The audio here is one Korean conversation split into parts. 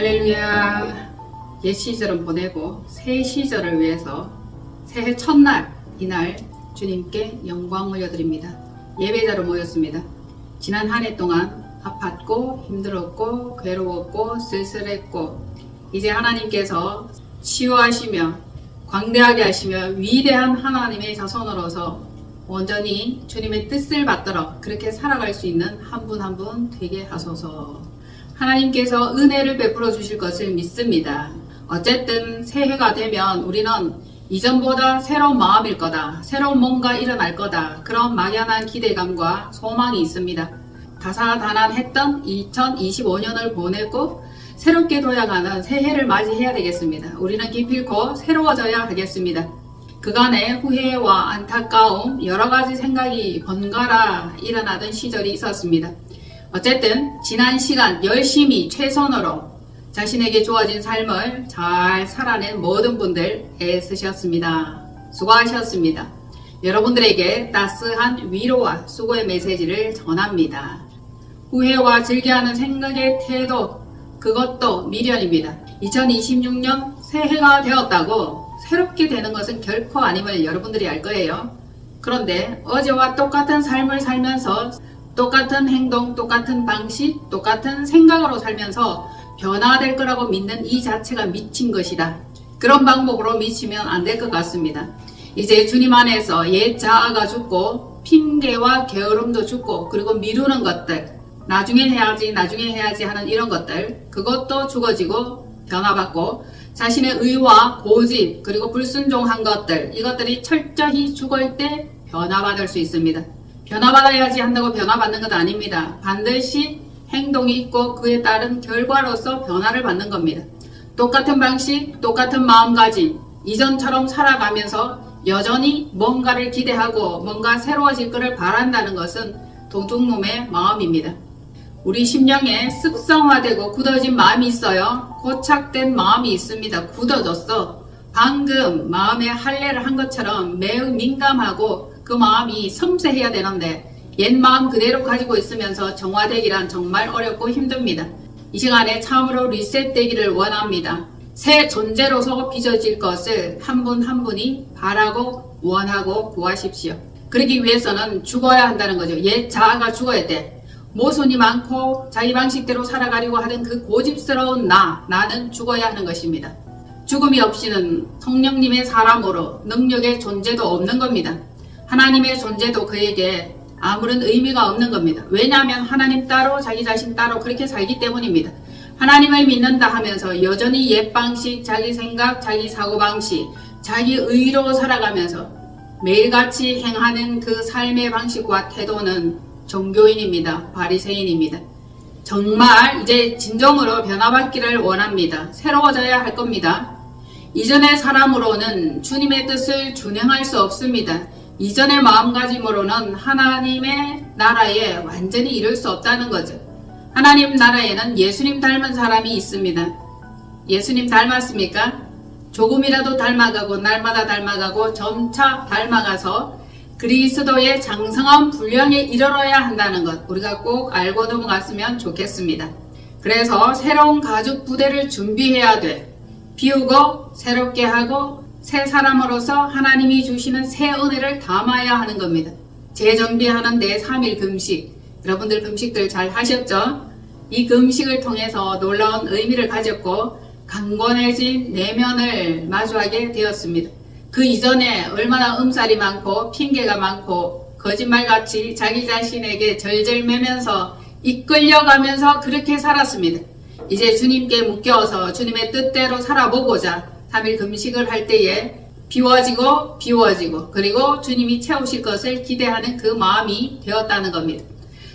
할렐루야. 옛 시절은 보내고 새 시절을 위해서 새해 첫날 이날 주님께 영광 올려드립니다. 예배자로 모였습니다. 지난 한 해 동안 아팠고 힘들었고 괴로웠고 쓸쓸했고 이제 하나님께서 치유하시며 광대하게 하시며 위대한 하나님의 자손으로서 온전히 주님의 뜻을 받도록 그렇게 살아갈 수 있는 한 분 한 분 되게 하소서. 하나님께서 은혜를 베풀어 주실 것을 믿습니다. 어쨌든 새해가 되면 우리는 이전보다 새로운 마음일 거다. 새로운 뭔가 일어날 거다. 그런 막연한 기대감과 소망이 있습니다. 다사다난했던 2025년을 보내고 새롭게 도약하는 새해를 맞이해야 되겠습니다. 우리는 기필코 새로워져야 하겠습니다. 그간의 후회와 안타까움, 여러 가지 생각이 번갈아 일어나던 시절이 있었습니다. 어쨌든 지난 시간 열심히 최선으로 자신에게 주어진 삶을 잘 살아낸 모든 분들 애쓰셨습니다. 수고하셨습니다. 여러분들에게 따스한 위로와 수고의 메시지를 전합니다. 후회와 즐겨하는 생각의 태도, 그것도 미련입니다. 2026년 새해가 되었다고 새롭게 되는 것은 결코 아님을 여러분들이 알 거예요. 그런데 어제와 똑같은 삶을 살면서 똑같은 행동, 똑같은 방식, 똑같은 생각으로 살면서 변화될 거라고 믿는 이 자체가 미친 것이다. 그런 방법으로 미치면 안 될 것 같습니다. 이제 주님 안에서 옛 자아가 죽고 핑계와 게으름도 죽고 그리고 미루는 것들 나중에 해야지 나중에 해야지 하는 이런 것들 그것도 죽어지고 변화받고 자신의 의와 고집 그리고 불순종한 것들 이것들이 철저히 죽을 때 변화받을 수 있습니다. 변화받아야지 한다고 변화받는 것 아닙니다. 반드시 행동이 있고 그에 따른 결과로서 변화를 받는 겁니다. 똑같은 방식, 똑같은 마음가짐, 이전처럼 살아가면서 여전히 뭔가를 기대하고 뭔가 새로워질 것을 바란다는 것은 도둑놈의 마음입니다. 우리 심령에 습성화되고 굳어진 마음이 있어요. 고착된 마음이 있습니다. 굳어졌어. 방금 마음에 할례를 한 것처럼 매우 민감하고 그 마음이 섬세해야 되는데 옛 마음 그대로 가지고 있으면서 정화되기란 정말 어렵고 힘듭니다. 이 시간에 참으로 리셋되기를 원합니다. 새 존재로서 빚어질 것을 한분한 분이 바라고 원하고 구하십시오. 그러기 위해서는 죽어야 한다는 거죠. 옛 자아가 죽어야 돼. 모순이 많고 자기 방식대로 살아가려고 하는 그 고집스러운 나, 나는 죽어야 하는 것입니다. 죽음이 없이는 성령님의 사람으로 능력의 존재도 없는 겁니다. 하나님의 존재도 그에게 아무런 의미가 없는 겁니다. 왜냐하면 하나님 따로 자기 자신 따로 그렇게 살기 때문입니다. 하나님을 믿는다 하면서 여전히 옛 방식, 자기 생각, 자기 사고방식, 자기 의로 살아가면서 매일같이 행하는 그 삶의 방식과 태도는 종교인입니다. 바리새인입니다. 정말 이제 진정으로 변화받기를 원합니다. 새로워져야 할 겁니다. 이전의 사람으로는 주님의 뜻을 준행할 수 없습니다. 이전의 마음가짐으로는 하나님의 나라에 완전히 이룰 수 없다는 거죠. 하나님 나라에는 예수님 닮은 사람이 있습니다. 예수님 닮았습니까? 조금이라도 닮아가고 날마다 닮아가고 점차 닮아가서 그리스도의 장성한 분량에 이르러야 한다는 것 우리가 꼭 알고 넘어갔으면 좋겠습니다. 그래서 새로운 가죽 부대를 준비해야 돼. 비우고 새롭게 하고 새 사람으로서 하나님이 주시는 새 은혜를 담아야 하는 겁니다. 재정비하는 내 3일 금식. 여러분들 금식들 잘 하셨죠? 이 금식을 통해서 놀라운 의미를 가졌고 강건해진 내면을 마주하게 되었습니다. 그 이전에 얼마나 음살이 많고 핑계가 많고 거짓말같이 자기 자신에게 절절매면서 이끌려가면서 그렇게 살았습니다. 이제 주님께 묶여서 주님의 뜻대로 살아보고자 3일 금식을 할 때에 비워지고 비워지고 그리고 주님이 채우실 것을 기대하는 그 마음이 되었다는 겁니다.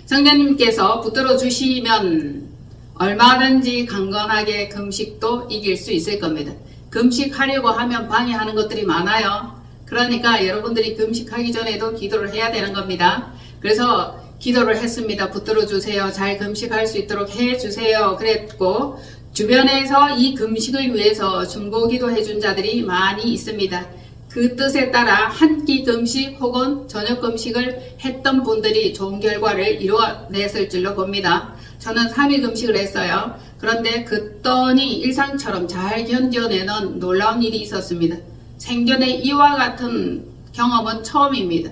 성령님께서 붙들어 주시면 얼마든지 강건하게 금식도 이길 수 있을 겁니다. 금식하려고 하면 방해하는 것들이 많아요. 그러니까 여러분들이 금식하기 전에도 기도를 해야 되는 겁니다. 그래서 기도를 했습니다. 붙들어 주세요. 잘 금식할 수 있도록 해 주세요. 그랬고 주변에서 이 금식을 위해서 중보기도 해준 자들이 많이 있습니다. 그 뜻에 따라 한 끼 금식 혹은 저녁 금식을 했던 분들이 좋은 결과를 이루어냈을 줄로 봅니다. 저는 3일 금식을 했어요. 그런데 그떠니 일상처럼 잘 견뎌내는 놀라운 일이 있었습니다. 생전에 이와 같은 경험은 처음입니다.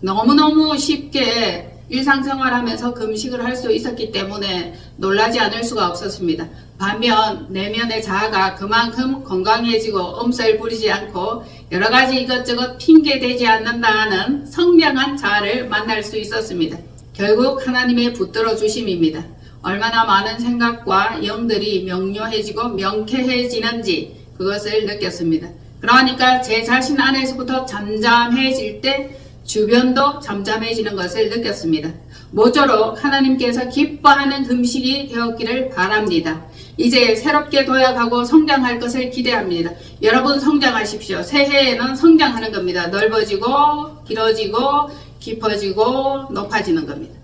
너무너무 쉽게 일상생활하면서 금식을 할 수 있었기 때문에 놀라지 않을 수가 없었습니다. 반면 내면의 자아가 그만큼 건강해지고 엄살 부리지 않고 여러 가지 이것저것 핑계대지 않는다는 성량한 자아를 만날 수 있었습니다. 결국 하나님의 붙들어 주심입니다. 얼마나 많은 생각과 영들이 명료해지고 명쾌해지는지 그것을 느꼈습니다. 그러니까 제 자신 안에서부터 잠잠해질 때 주변도 잠잠해지는 것을 느꼈습니다. 모쪼록 하나님께서 기뻐하는 금식이 되었기를 바랍니다. 이제 새롭게 도약하고 성장할 것을 기대합니다. 여러분 성장하십시오. 새해에는 성장하는 겁니다. 넓어지고 길어지고 깊어지고 높아지는 겁니다.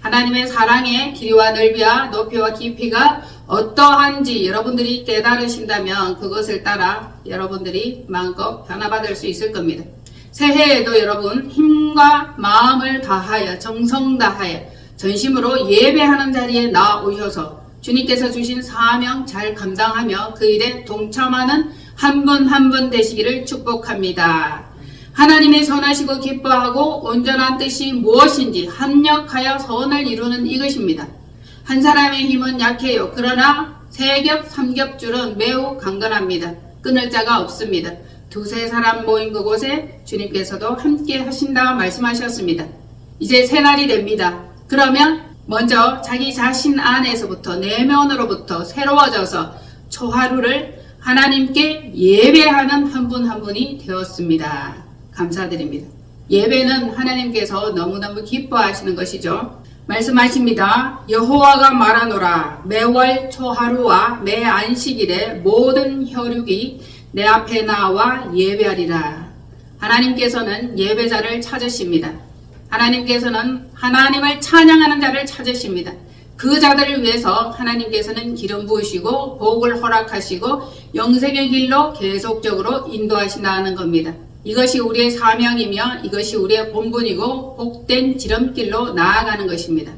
하나님의 사랑의 길이와 넓이와 높이와 깊이가 어떠한지 여러분들이 깨달으신다면 그것을 따라 여러분들이 마음껏 변화받을 수 있을 겁니다. 새해에도 여러분 힘과 마음을 다하여 정성 다하여 전심으로 예배하는 자리에 나오셔서 주님께서 주신 사명 잘 감당하며 그 일에 동참하는 한 분 한 분 되시기를 축복합니다. 하나님의 선하시고 기뻐하고 온전한 뜻이 무엇인지 합력하여 선을 이루는 이것입니다. 한 사람의 힘은 약해요. 그러나 세겹, 삼겹줄은 매우 강건합니다. 끊을 자가 없습니다. 두세 사람 모인 그곳에 주님께서도 함께 하신다 말씀하셨습니다. 이제 새날이 됩니다. 그러면 먼저 자기 자신 안에서부터 내면으로부터 새로워져서 초하루를 하나님께 예배하는 한분한 분이 되었습니다. 감사드립니다. 예배는 하나님께서 너무너무 기뻐하시는 것이죠. 말씀하십니다. 여호와가 말하노라 매월 초하루와 매 안식일에 모든 혈육이 내 앞에 나와 예배하리라. 하나님께서는 예배자를 찾으십니다. 하나님께서는 하나님을 찬양하는 자를 찾으십니다. 그 자들을 위해서 하나님께서는 기름 부으시고 복을 허락하시고 영생의 길로 계속적으로 인도하신다는 겁니다. 이것이 우리의 사명이며 이것이 우리의 본분이고 복된 지름길로 나아가는 것입니다.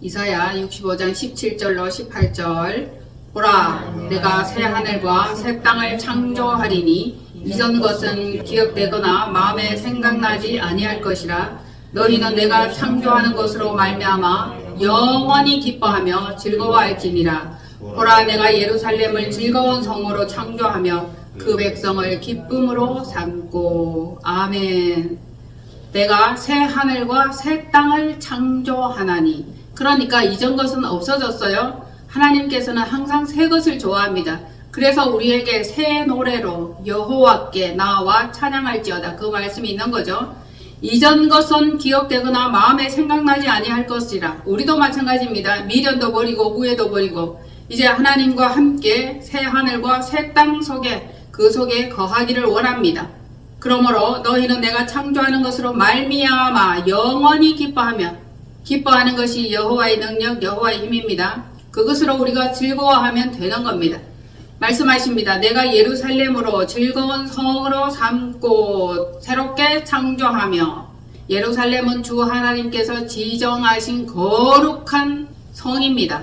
이사야 65장 17절로 18절 보라 내가 새 하늘과 새 땅을 창조하리니 이전 것은 기억되거나 마음에 생각나지 아니할 것이라 너희는 내가 창조하는 것으로 말미암아 영원히 기뻐하며 즐거워할지니라. 보라 내가 예루살렘을 즐거운 성으로 창조하며 그 백성을 기쁨으로 삼고. 아멘. 내가 새 하늘과 새 땅을 창조하나니. 그러니까 이전 것은 없어졌어요. 하나님께서는 항상 새 것을 좋아합니다. 그래서 우리에게 새 노래로 여호와께 나와 찬양할지어다. 그 말씀이 있는 거죠 이전 것은 기억되거나 마음에 생각나지 아니할 것이라 우리도 마찬가지입니다 미련도 버리고 후회도 버리고 이제 하나님과 함께 새 하늘과 새 땅 속에 그 속에 거하기를 원합니다. 그러므로 너희는 내가 창조하는 것으로 말미암아 영원히 기뻐하며 기뻐하는 것이 여호와의 능력, 여호와의 힘입니다. 그것으로 우리가 즐거워하면 되는 겁니다. 말씀하십니다. 내가 예루살렘으로 즐거운 성으로 삼고 새롭게 창조하며 예루살렘은 주 하나님께서 지정하신 거룩한 성입니다.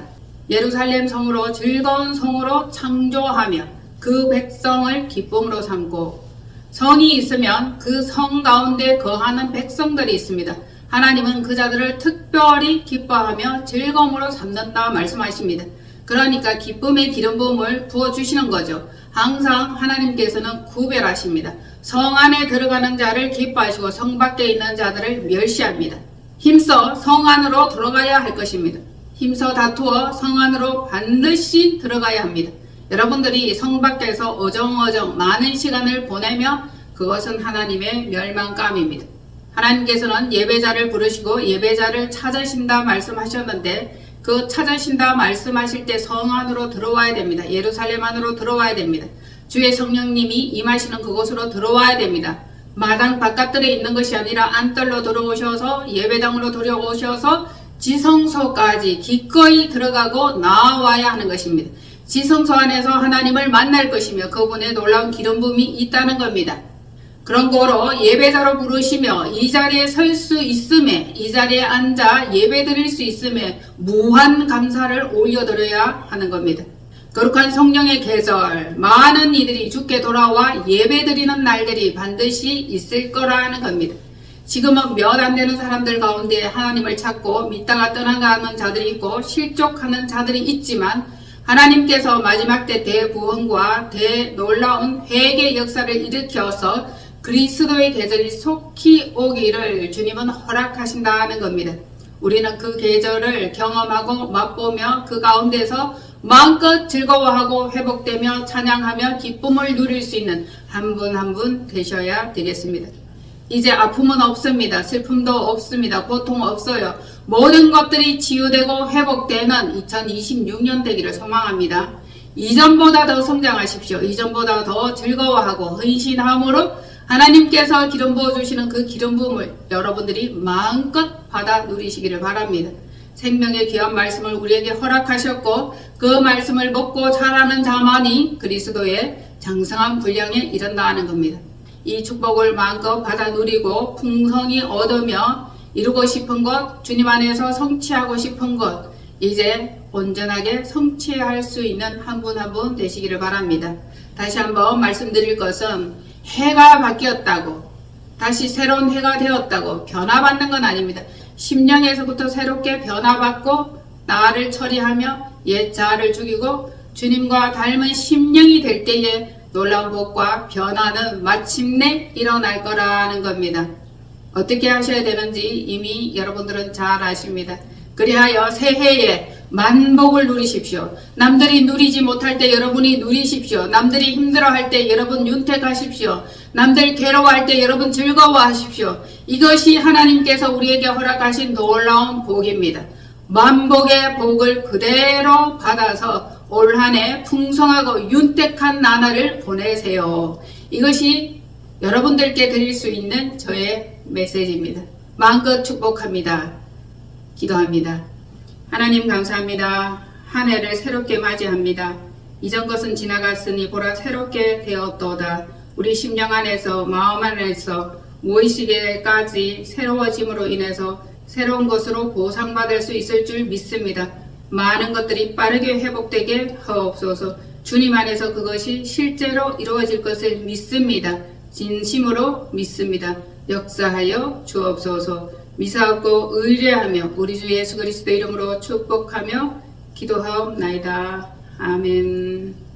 예루살렘 성으로 즐거운 성으로 창조하며 그 백성을 기쁨으로 삼고 성이 있으면 그 성 가운데 거하는 백성들이 있습니다. 하나님은 그 자들을 특별히 기뻐하며 즐거움으로 삼는다 말씀하십니다. 그러니까 기쁨의 기름 부음을 부어 주시는 거죠. 항상 하나님께서는 구별하십니다. 성 안에 들어가는 자를 기뻐하시고 성 밖에 있는 자들을 멸시합니다. 힘써 성 안으로 들어가야 할 것입니다. 힘써 다투어 성 안으로 반드시 들어가야 합니다. 여러분들이 성 밖에서 어정어정 많은 시간을 보내며 그것은 하나님의 멸망감입니다. 하나님께서는 예배자를 부르시고 예배자를 찾으신다 말씀하셨는데 그 찾으신다 말씀하실 때 성 안으로 들어와야 됩니다. 예루살렘 안으로 들어와야 됩니다. 주의 성령님이 임하시는 그곳으로 들어와야 됩니다. 마당 바깥들에 있는 것이 아니라 안떨로 들어오셔서 예배당으로 들어오셔서 지성소까지 기꺼이 들어가고 나와야 하는 것입니다. 지성소 안에서 하나님을 만날 것이며 그분의 놀라운 기름 부음이 있다는 겁니다. 그런 거로 예배자로 부르시며 이 자리에 설 수 있음에 이 자리에 앉아 예배 드릴 수 있음에 무한 감사를 올려드려야 하는 겁니다. 거룩한 성령의 계절 많은 이들이 주께 돌아와 예배 드리는 날들이 반드시 있을 거라는 겁니다. 지금은 몇 안 되는 사람들 가운데 하나님을 찾고 믿다가 떠나가는 자들이 있고 실족하는 자들이 있지만 하나님께서 마지막 때 대부흥과 대놀라운 회개 역사를 일으켜서 그리스도의 계절이 속히 오기를 주님은 허락하신다는 겁니다. 우리는 그 계절을 경험하고 맛보며 그 가운데서 마음껏 즐거워하고 회복되며 찬양하며 기쁨을 누릴 수 있는 한 분 한 분 되셔야 되겠습니다. 이제 아픔은 없습니다. 슬픔도 없습니다. 고통 없어요. 모든 것들이 치유되고 회복되는 2026년 되기를 소망합니다. 이전보다 더 성장하십시오. 이전보다 더 즐거워하고 헌신함으로 하나님께서 기름 부어 주시는 그 기름 부음을 여러분들이 마음껏 받아 누리시기를 바랍니다. 생명의 귀한 말씀을 우리에게 허락하셨고 그 말씀을 먹고 자라는 자만이 그리스도의 장성한 분량에 이른다는 겁니다. 이 축복을 마음껏 받아 누리고 풍성히 얻으며 이루고 싶은 것, 주님 안에서 성취하고 싶은 것, 이제 온전하게 성취할 수 있는 한 분 한 분 되시기를 바랍니다. 다시 한번 말씀드릴 것은 해가 바뀌었다고, 다시 새로운 해가 되었다고 변화받는 건 아닙니다. 심령에서부터 새롭게 변화받고 나를 처리하며 옛 자아를 죽이고 주님과 닮은 심령이 될 때에 놀라운 복과 변화는 마침내 일어날 거라는 겁니다. 어떻게 하셔야 되는지 이미 여러분들은 잘 아십니다. 그리하여 새해에 만복을 누리십시오. 남들이 누리지 못할 때 여러분이 누리십시오. 남들이 힘들어할 때 여러분 윤택하십시오. 남들 괴로워할 때 여러분 즐거워하십시오. 이것이 하나님께서 우리에게 허락하신 놀라운 복입니다. 만복의 복을 그대로 받아서 올 한 해 풍성하고 윤택한 나날을 보내세요. 이것이 여러분들께 드릴 수 있는 저의 메시지입니다. 마음껏 축복합니다. 기도합니다. 하나님 감사합니다. 한 해를 새롭게 맞이합니다. 이전 것은 지나갔으니 보라 새롭게 되었도다. 우리 심령 안에서 마음 안에서 무의식에까지 새로워짐으로 인해서 새로운 것으로 보상받을 수 있을 줄 믿습니다. 많은 것들이 빠르게 회복되게 하옵소서. 주님 안에서 그것이 실제로 이루어질 것을 믿습니다. 진심으로 믿습니다. 역사하여 주옵소서. 미사없고 의뢰하며 우리 주 예수 그리스도 이름으로 축복하며 기도하옵나이다. 아멘.